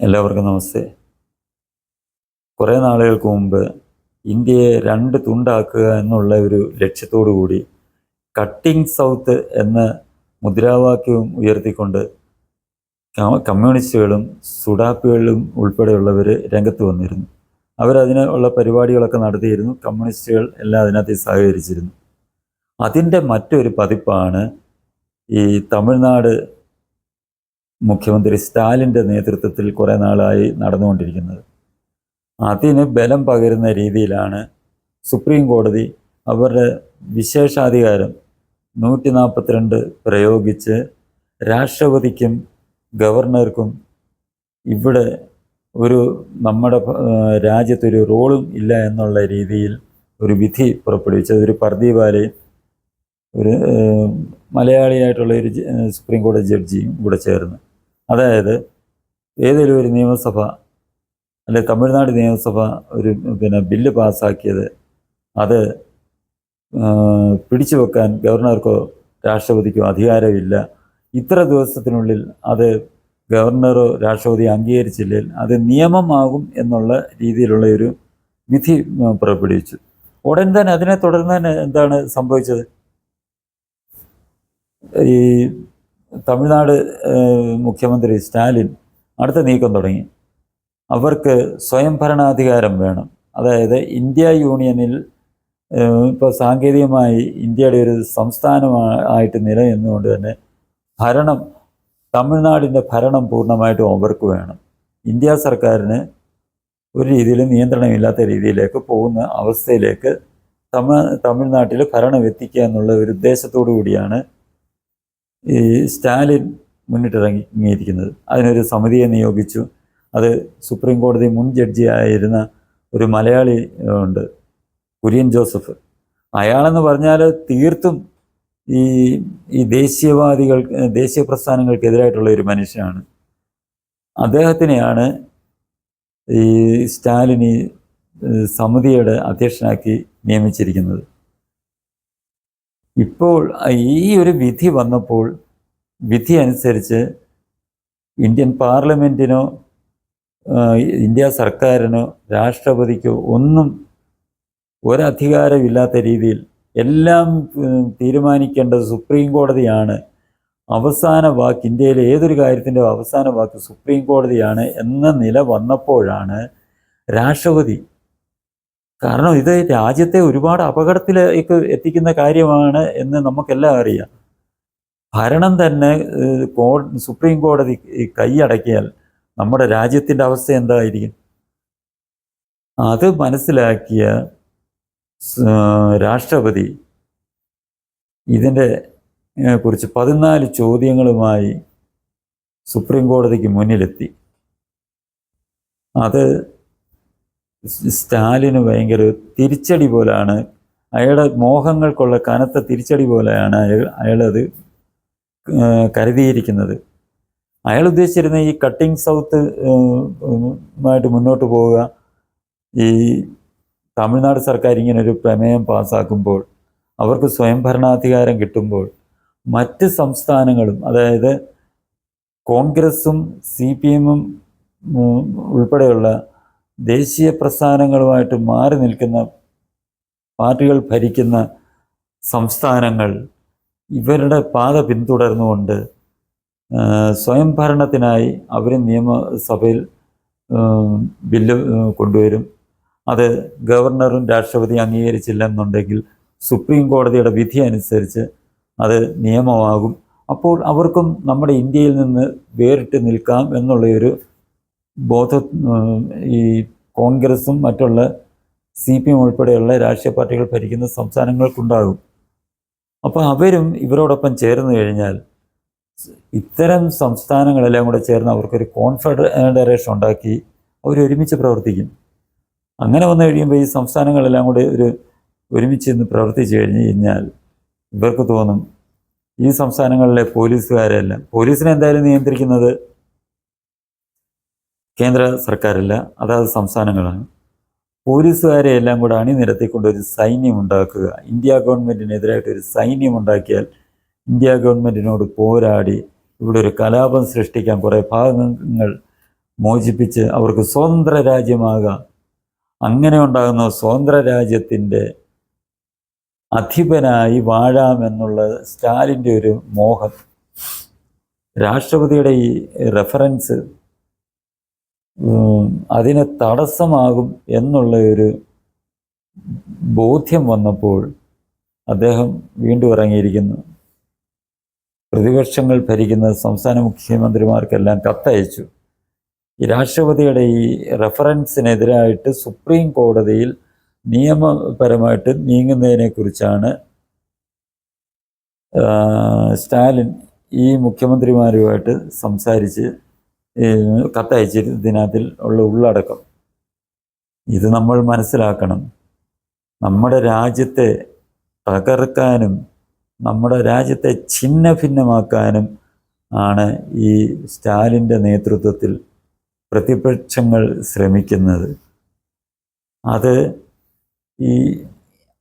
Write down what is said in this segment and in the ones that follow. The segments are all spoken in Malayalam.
എല്ലാവർക്കും നമസ്തേ. കുറേ നാളുകൾക്ക് മുമ്പ് ഇന്ത്യയെ രണ്ട് തുണ്ടാക്കുക എന്നുള്ള ഒരു ലക്ഷ്യത്തോടു കൂടി കട്ടിംഗ് സൗത്ത് എന്ന മുദ്രാവാക്യവും ഉയർത്തിക്കൊണ്ട് കമ്മ്യൂണിസ്റ്റുകളും സുഡാപ്പികളും ഉൾപ്പെടെയുള്ളവർ രംഗത്ത് വന്നിരുന്നു. അവരതിന് ഉള്ള പരിപാടികളൊക്കെ നടത്തിയിരുന്നു. കമ്മ്യൂണിസ്റ്റുകൾ എല്ലാം അതിനകത്ത് സഹകരിച്ചിരുന്നു. അതിന്റെ മറ്റൊരു പതിപ്പാണ് ഈ തമിഴ്നാട് മുഖ്യമന്ത്രി സ്റ്റാലിന്റെ നേതൃത്വത്തിൽ കുറേ നാളായി നടന്നുകൊണ്ടിരിക്കുന്നത്. അതിന് ബലം പകരുന്ന രീതിയിലാണ് സുപ്രീം കോടതി അവരുടെ വിശേഷാധികാരം നൂറ്റി നാൽപ്പത്തിരണ്ട് പ്രയോഗിച്ച് രാഷ്ട്രപതിക്കും ഗവർണർക്കും ഇവിടെ ഒരു നമ്മുടെ രാജ്യത്തൊരു റോളും ഇല്ല എന്നുള്ള രീതിയിൽ ഒരു വിധി പുറപ്പെടുവിച്ചത് ഒരു പർദീപാലയും ഒരു മലയാളിയായിട്ടുള്ള ഒരു സുപ്രീം കോടതി ജഡ്ജിയും കൂടെ ചേർന്ന്. അതായത് ഏതെങ്കിലും ഒരു നിയമസഭ അല്ലെ തമിഴ്നാട് നിയമസഭ ഒരു പിന്നെ ബില്ല് പാസ്സാക്കിയത് അത് പിടിച്ചു വെക്കാൻ ഗവർണർക്കോ രാഷ്ട്രപതിക്കോ അധികാരമില്ല. ഇത്ര ദിവസത്തിനുള്ളിൽ അത് ഗവർണറോ രാഷ്ട്രപതി അംഗീകരിച്ചില്ലെങ്കിൽ അത് നിയമമാകും എന്നുള്ള രീതിയിലുള്ള ഒരു വിധി പുറപ്പെടുവിച്ചു. ഉടൻ തന്നെ അതിനെ തുടർന്ന് തന്നെ എന്താണ് സംഭവിച്ചത്? ഈ തമിഴ്നാട് മുഖ്യമന്ത്രി സ്റ്റാലിൻ അടുത്ത നീക്കം തുടങ്ങി. അവർക്ക് സ്വയം ഭരണാധികാരം വേണം. അതായത് ഇന്ത്യ യൂണിയനിൽ ഇപ്പോൾ സാങ്കേതികമായി ഇന്ത്യയുടെ ഒരു സംസ്ഥാനമായിട്ട് നിലനിന്നുകൊണ്ട് തന്നെ ഭരണം തമിഴ്നാടിന്റെ ഭരണം പൂർണമായിട്ടും അവർക്ക് വേണം. ഇന്ത്യ സർക്കാരിന് ഒരു രീതിയിലും നിയന്ത്രണമില്ലാത്ത രീതിയിലേക്ക് പോകുന്ന അവസ്ഥയിലേക്ക് തമിഴ് തമിഴ്നാട്ടിൽ ഭരണം എത്തിക്കുക എന്നുള്ള ഒരു ഉദ്ദേശത്തോടു കൂടിയാണ് ഈ സ്റ്റാലിൻ മുന്നിട്ടിറങ്ങിയിരിക്കുന്നത്. അതിനൊരു സമിതിയെ നിയോഗിച്ചു. അത് സുപ്രീം കോടതി മുൻ ജഡ്ജിയായിരുന്ന ഒരു മലയാളി ഉണ്ട് കുര്യൻ ജോസഫ്. അയാളെന്ന് പറഞ്ഞാൽ തീർത്തും ഈ ഈ ദേശീയവാദികൾ ദേശീയ പ്രസ്ഥാനങ്ങൾക്കെതിരായിട്ടുള്ള ഒരു മനുഷ്യനാണ്. അദ്ദേഹത്തിനെയാണ് ഈ സ്റ്റാലിൻ ഈ സമിതിയുടെ അധ്യക്ഷനാക്കി നിയമിച്ചിരിക്കുന്നത്. ഇപ്പോൾ ഈ ഒരു വിധി വന്നപ്പോൾ വിധി അനുസരിച്ച് ഇന്ത്യൻ പാർലമെന്റിനോ ഇന്ത്യ സർക്കാരിനോ രാഷ്ട്രപതിക്കോ ഒന്നും ഒരധികാരമില്ലാത്ത രീതിയിൽ എല്ലാം തീരുമാനിക്കേണ്ടത് സുപ്രീം കോടതിയാണ്. അവസാന വാക്ക് ഇന്ത്യയിലെ ഏതൊരു കാര്യത്തിന്റെ അവസാന വാക്ക് സുപ്രീം കോടതിയാണ് എന്ന നില വന്നപ്പോഴാണ് രാഷ്ട്രപതി കാരണം ഇത് രാജ്യത്തെ ഒരുപാട് അപകടത്തിലേക്ക് എത്തിക്കുന്ന കാര്യമാണ് എന്ന് നമുക്കെല്ലാം അറിയാം. ഭരണം തന്നെ സുപ്രീം കോടതി കൈയടക്കിയാൽ നമ്മുടെ രാജ്യത്തിന്റെ അവസ്ഥ എന്തായിരിക്കും? അത് മനസ്സിലാക്കിയ രാഷ്ട്രപതി ഇതിന്റെ കുറിച്ച് പതിനാല് ചോദ്യങ്ങളുമായി സുപ്രീം കോടതിക്ക് മുന്നിലെത്തി. അത് സ്റ്റാലിന് ഭയങ്കര തിരിച്ചടി പോലാണ്. അയാളുടെ മോഹങ്ങൾക്കുള്ള കനത്ത തിരിച്ചടി പോലെയാണ് അയാൾ അയാളത് കരുതിയിരിക്കുന്നത്. അയാൾ ഉദ്ദേശിച്ചിരുന്ന ഈ കട്ടിംഗ് സൗത്ത് ആയിട്ട് മുന്നോട്ട് പോവുക. ഈ തമിഴ്നാട് സർക്കാർ ഇങ്ങനെ ഒരു പ്രമേയം പാസ്സാക്കുമ്പോൾ അവർക്ക് സ്വയം ഭരണാധികാരം കിട്ടുമ്പോൾ മറ്റ് സംസ്ഥാനങ്ങളും അതായത് കോൺഗ്രസും സി പി എമ്മും ഉൾപ്പെടെയുള്ള ദേശീയ പ്രസ്ഥാനങ്ങളുമായിട്ട് മാറി നിൽക്കുന്ന പാർട്ടികൾ ഭരിക്കുന്ന സംസ്ഥാനങ്ങൾ ഇവരുടെ പാത പിന്തുടർന്നുകൊണ്ട് സ്വയംഭരണത്തിനായി സ്വയം ഭരണത്തിനായി അവർ നിയമസഭയിൽ ബില്ല് കൊണ്ടുവരും. അത് ഗവർണറും രാഷ്ട്രപതിയും അംഗീകരിച്ചില്ലെന്നുണ്ടെങ്കിൽ സുപ്രീം കോടതിയുടെ വിധി അനുസരിച്ച് അത് നിയമമാകും. അപ്പോൾ അവർക്കും നമ്മുടെ ഇന്ത്യയിൽ നിന്ന് വേറിട്ട് നിൽക്കാം എന്നുള്ളൊരു ബോധ ഈ കോൺഗ്രസും മറ്റുള്ള സി പി എം ഉൾപ്പെടെയുള്ള രാഷ്ട്രീയ പാർട്ടികൾ ഭരിക്കുന്ന സംസ്ഥാനങ്ങൾക്കുണ്ടാകും. അപ്പോൾ അവരും ഇവരോടൊപ്പം ചേർന്ന് കഴിഞ്ഞാൽ ഇത്തരം സംസ്ഥാനങ്ങളെല്ലാം കൂടെ ചേർന്ന് അവർക്കൊരു കോൺഫെഡറേഷൻ ഉണ്ടാക്കി അവർ ഒരുമിച്ച് പ്രവർത്തിക്കും. അങ്ങനെ വന്നു കഴിയുമ്പോൾ ഈ സംസ്ഥാനങ്ങളെല്ലാം കൂടെ ഒരു ഒരുമിച്ച് ഇന്ന് പ്രവർത്തിച്ചു കഴിഞ്ഞ് കഴിഞ്ഞാൽ ഇവർക്ക് തോന്നും ഈ സംസ്ഥാനങ്ങളിലെ പോലീസുകാരെല്ലാം പോലീസിനെ എന്തായാലും നിയന്ത്രിക്കുന്നത് കേന്ദ്ര സർക്കാരല്ല അതായത് സംസ്ഥാനങ്ങളാണ്. പോലീസുകാരെ എല്ലാം കൂടെ അണിനിരത്തിക്കൊണ്ട് ഒരു സൈന്യം ഉണ്ടാക്കുക. ഇന്ത്യ ഗവൺമെന്റിനെതിരായിട്ട് ഒരു സൈന്യം ഉണ്ടാക്കിയാൽ ഇന്ത്യ ഗവൺമെന്റിനോട് പോരാടി ഇവിടെ ഒരു കലാപം സൃഷ്ടിക്കാൻ കുറേ ഭാഗങ്ങൾ മോചിപ്പിച്ച് അവർക്ക് സ്വതന്ത്ര രാജ്യമാകാം. അങ്ങനെ ഉണ്ടാകുന്ന സ്വതന്ത്ര രാജ്യത്തിന്റെ അധിപനായി വാഴാമെന്നുള്ള സ്റ്റാലിന്റെ ഒരു മോഹം. രാഷ്ട്രപതിയുടെ ഈ റെഫറൻസ് അതിന് തടസ്സമാകും എന്നുള്ള ഒരു ബോധ്യം വന്നപ്പോൾ അദ്ദേഹം വീണ്ടും ഇറങ്ങിയിരിക്കുന്നു. പ്രതിപക്ഷങ്ങൾ ഭരിക്കുന്ന സംസ്ഥാന മുഖ്യമന്ത്രിമാർക്കെല്ലാം കത്തയച്ചു. ഈ രാഷ്ട്രപതിയുടെ ഈ റെഫറൻസിനെതിരായിട്ട് സുപ്രീം കോടതിയിൽ നിയമപരമായിട്ട് നീങ്ങുന്നതിനെക്കുറിച്ചാണ് സ്റ്റാലിൻ ഈ മുഖ്യമന്ത്രിമാരുമായിട്ട് സംസാരിച്ച് ഈ കത്തയച്ചതിനകത്തിൽ ഉള്ള ഉള്ളടക്കം. ഇത് നമ്മൾ മനസ്സിലാക്കണം. നമ്മുടെ രാജ്യത്തെ തകർക്കാനും നമ്മുടെ രാജ്യത്തെ ഛിന്ന ഭിന്നമാക്കാനും ആണ് ഈ സ്റ്റാലിന്റെ നേതൃത്വത്തിൽ പ്രതിപക്ഷങ്ങൾ ശ്രമിക്കുന്നത്. അത് ഈ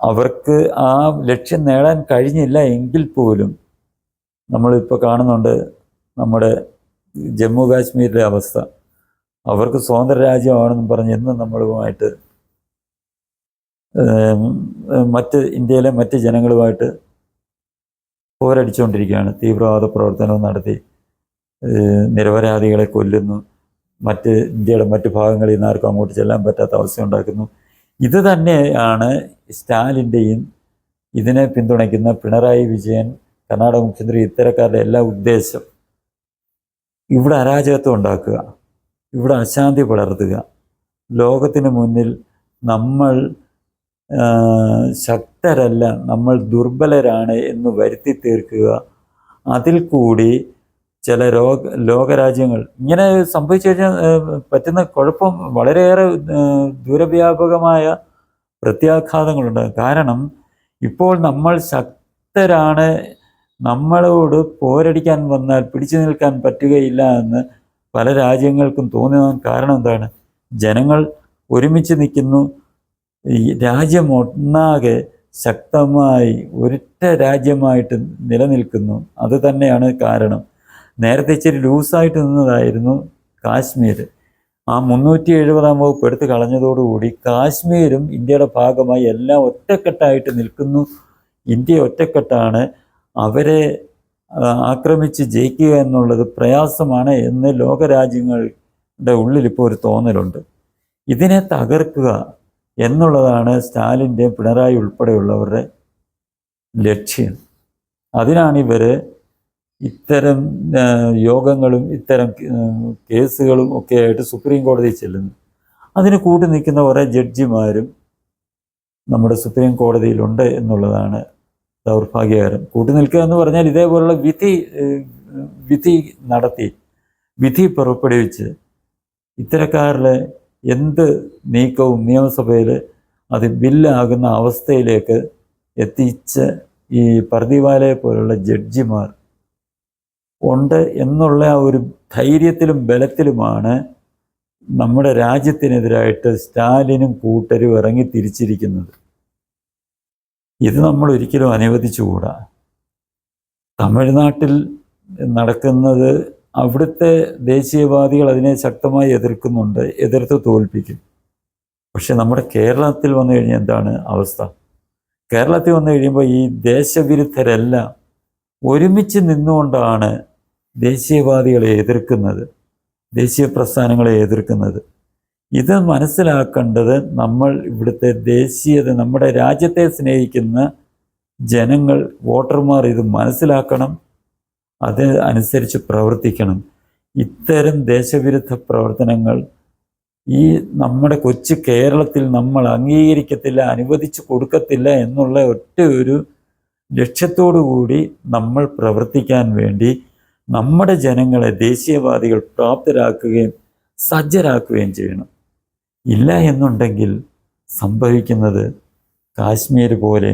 അവർക്ക് ആ ലക്ഷ്യം നേടാൻ കഴിഞ്ഞില്ല എങ്കിൽ പോലും നമ്മളിപ്പോൾ കാണുന്നുണ്ട് നമ്മുടെ ജമ്മു കാശ്മീരിലെ അവസ്ഥ. അവർക്ക് സ്വതന്ത്ര രാജ്യമാണെന്ന് പറഞ്ഞ് ഇന്ന് നമ്മളുമായിട്ട് മറ്റ് ഇന്ത്യയിലെ മറ്റ് ജനങ്ങളുമായിട്ട് പോരടിച്ചുകൊണ്ടിരിക്കുകയാണ്. തീവ്രവാദ പ്രവർത്തനവും നടത്തി നിരപരാധികളെ കൊല്ലുന്നു. മറ്റ് ഇന്ത്യയുടെ മറ്റ് ഭാഗങ്ങളിൽ നിന്ന് ആർക്കും അങ്ങോട്ട് ചെല്ലാൻ പറ്റാത്ത അവസ്ഥ ഉണ്ടാക്കുന്നു. ഇത് തന്നെയാണ് സ്റ്റാലിന്റെയും ഇതിനെ പിന്തുണയ്ക്കുന്ന പിണറായി വിജയൻ കർണാടക മുഖ്യമന്ത്രി ഇത്തരക്കാരുടെ എല്ലാ ഉദ്ദേശം. ഇവിടെ അരാജകത്വം ഉണ്ടാക്കുക. ഇവിടെ അശാന്തി പടർത്തുക ലോകത്തിന് മുന്നിൽ നമ്മൾ ശക്തരല്ല നമ്മൾ ദുർബലരാണ് എന്ന് വരുത്തി തീർക്കുക. അതിൽ കൂടി ചില രോഗ ലോകരാജ്യങ്ങൾ ഇങ്ങനെ സംഭവിച്ചു കഴിഞ്ഞാൽ പറ്റുന്ന കുഴപ്പം വളരെയേറെ ദൂരവ്യാപകമായ പ്രത്യാഘാതങ്ങളുണ്ട്. കാരണം ഇപ്പോൾ നമ്മൾ ശക്തരാണ് നമ്മളോട് പോരടിക്കാൻ വന്നാൽ പിടിച്ചു നിൽക്കാൻ പറ്റുകയില്ല എന്ന് പല രാജ്യങ്ങൾക്കും തോന്നുന്ന കാരണം എന്താണ്? ജനങ്ങൾ ഒരുമിച്ച് നിൽക്കുന്നു. ഈ രാജ്യം ഒന്നാകെ ശക്തമായി ഒരൊറ്റ രാജ്യമായിട്ട് നിലനിൽക്കുന്നു. അത് തന്നെയാണ് കാരണം. നേരത്തെ ഇച്ചിരി ലൂസായിട്ട് നിന്നതായിരുന്നു കാശ്മീർ. ആ മുന്നൂറ്റി എഴുപതാം വകുപ്പ് എടുത്ത് കളഞ്ഞതോടുകൂടി കാശ്മീരും ഇന്ത്യയുടെ ഭാഗമായി എല്ലാം ഒറ്റക്കെട്ടായിട്ട് നിൽക്കുന്നു. ഇന്ത്യ ഒറ്റക്കെട്ടാണ്. അവരെ ആക്രമിച്ച് ജയിക്കുക എന്നുള്ളത് പ്രയാസമാണ് എന്ന് ലോകരാജ്യങ്ങളുടെ ഉള്ളിൽ ഇപ്പോൾ ഒരു തോന്നലുണ്ട്. ഇതിനെ തകർക്കുക എന്നുള്ളതാണ് സ്റ്റാലിന്റെ പിണറായി ഉൾപ്പെടെയുള്ളവരുടെ ലക്ഷ്യം. അതിനാണ് ഇവർ ഇത്തരം യോഗങ്ങളും ഇത്തരം കേസുകളും ഒക്കെ ആയിട്ട് സുപ്രീം കോടതിയിൽ ചെല്ലുന്നത്. അതിന് കൂട്ടി നിൽക്കുന്ന കുറേ ജഡ്ജിമാരും നമ്മുടെ സുപ്രീം കോടതിയിലുണ്ട് എന്നുള്ളതാണ് ദൗർഭാഗ്യകരം. കൂട്ടി നിൽക്കുക എന്ന് പറഞ്ഞാൽ ഇതേപോലുള്ള വിധി വിധി നടത്തി വിധി പുറപ്പെടുവിച്ച് ഇത്തരക്കാരുടെ എന്ത് നീക്കവും നിയമസഭയിൽ അത് ബില്ലാകുന്ന അവസ്ഥയിലേക്ക് എത്തിച്ച ഈ പർദിവാലയെ പോലുള്ള ജഡ്ജിമാർ ഉണ്ട് എന്നുള്ള ആ ഒരു ധൈര്യത്തിലും ബലത്തിലുമാണ് നമ്മുടെ രാജ്യത്തിനെതിരായിട്ട് സ്റ്റാലിനും കൂട്ടരും ഇറങ്ങി തിരിച്ചിരിക്കുന്നത്. ഇത് നമ്മൾ ഒരിക്കലും അനുവദിച്ചുകൂടാ. തമിഴ്നാട്ടിൽ നടക്കുന്നത് അവിടുത്തെ ദേശീയവാദികൾ അതിനെ ശക്തമായി എതിർക്കുന്നുണ്ട് എതിർത്ത് തോൽപ്പിക്കും. പക്ഷെ നമ്മുടെ കേരളത്തിൽ വന്നു കഴിഞ്ഞാൽ എന്താണ് അവസ്ഥ? കേരളത്തിൽ വന്നു കഴിയുമ്പോൾ ഈ ദേശവിരുദ്ധരെല്ലാം ഒരുമിച്ച് നിന്നുകൊണ്ടാണ് ദേശീയവാദികളെ എതിർക്കുന്നത് ദേശീയ പ്രസ്ഥാനങ്ങളെ എതിർക്കുന്നത്. ഇത് മനസ്സിലാക്കേണ്ടത് നമ്മൾ ഇവിടുത്തെ ദേശീയത നമ്മുടെ രാജ്യത്തെ സ്നേഹിക്കുന്ന ജനങ്ങൾ വോട്ടർമാർ ഇത് മനസ്സിലാക്കണം അത് അനുസരിച്ച് പ്രവർത്തിക്കണം. ഇത്തരം ദേശവിരുദ്ധ പ്രവർത്തനങ്ങൾ ഈ നമ്മുടെ കൊച്ചു കേരളത്തിൽ നമ്മൾ അംഗീകരിക്കത്തില്ല അനുവദിച്ചു കൊടുക്കത്തില്ല എന്നുള്ള ഒറ്റ ഒരു കൂടി നമ്മൾ പ്രവർത്തിക്കാൻ വേണ്ടി നമ്മുടെ ജനങ്ങളെ ദേശീയവാദികൾ പ്രാപ്തരാക്കുകയും സജ്ജരാക്കുകയും ചെയ്യണം. ഇല്ല എന്നുണ്ടെങ്കിൽ സംഭവിക്കുന്നത് കാശ്മീർ പോലെ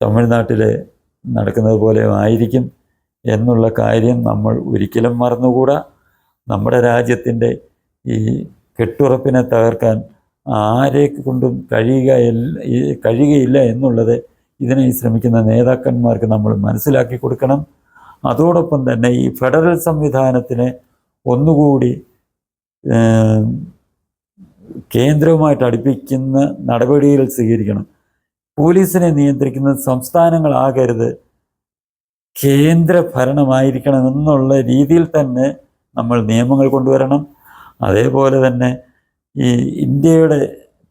തമിഴ്നാട്ടിൽ നടക്കുന്നത് പോലെ ആയിരിക്കും എന്നുള്ള കാര്യം നമ്മൾ ഒരിക്കലും മറന്നുകൂടാ. നമ്മുടെ രാജ്യത്തിന്റെ ഈ കെട്ടുറപ്പിനെ തകർക്കാൻ ആരെ കൊണ്ടും കഴിയുക കഴിയുകയില്ല എന്നുള്ളത് ഇതിനെ ശ്രമിക്കുന്ന നേതാക്കന്മാർക്ക് നമ്മൾ മനസ്സിലാക്കി കൊടുക്കണം. അതോടൊപ്പം തന്നെ ഈ ഫെഡറൽ സംവിധാനത്തിനെ ഒന്നുകൂടി കേന്ദ്രവുമായിട്ട് അടുപ്പിക്കുന്ന നടപടികൾ സ്വീകരിക്കണം. പോലീസിനെ നിയന്ത്രിക്കുന്നത് സംസ്ഥാനങ്ങളാകരുത് കേന്ദ്ര ഭരണമായിരിക്കണം എന്നുള്ള രീതിയിൽ തന്നെ നമ്മൾ നിയമങ്ങൾ കൊണ്ടുവരണം. അതേപോലെ തന്നെ ഈ ഇന്ത്യയുടെ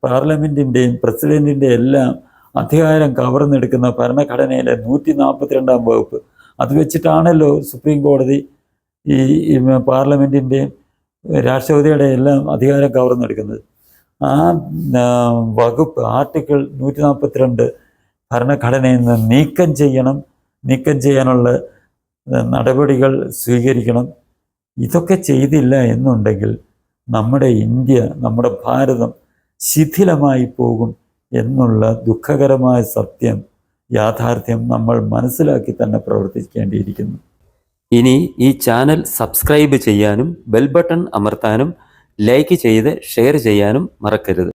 പാർലമെന്റിന്റെയും പ്രസിഡന്റിന്റെയും എല്ലാം അധികാരം കവർന്നെടുക്കുന്ന ഭരണഘടനയിലെ നൂറ്റി നാൽപ്പത്തിരണ്ടാം വകുപ്പ്. അത് വെച്ചിട്ടാണല്ലോ സുപ്രീം കോടതി ഈ പാർലമെന്റിന്റെയും രാഷ്ട്രപതിയുടെ എല്ലാം അധികാരം കവർന്നെടുക്കുന്നത്. ആ വകുപ്പ് ആർട്ടിക്കിൾ നൂറ്റി നാൽപ്പത്തിരണ്ട് ഭരണഘടനയിൽ നിന്ന് നീക്കം ചെയ്യണം നീക്കം ചെയ്യാനുള്ള നടപടികൾ സ്വീകരിക്കണം. ഇതൊക്കെ ചെയ്തില്ല എന്നുണ്ടെങ്കിൽ നമ്മുടെ ഇന്ത്യ നമ്മുടെ ഭാരതം ശിഥിലമായി പോകും എന്നുള്ള ദുഃഖകരമായ സത്യം യാഥാർത്ഥ്യം നമ്മൾ മനസ്സിലാക്കി തന്നെ പ്രവർത്തിക്കേണ്ടിയിരിക്കുന്നു. ഇനി ഈ ചാനൽ സബ്സ്ക്രൈബ് ചെയ്യാനും ബെൽ ബട്ടൺ അമർത്താനും ലൈക്ക് ചെയ്ത് ഷെയർ ചെയ്യാനും മറക്കരുത്.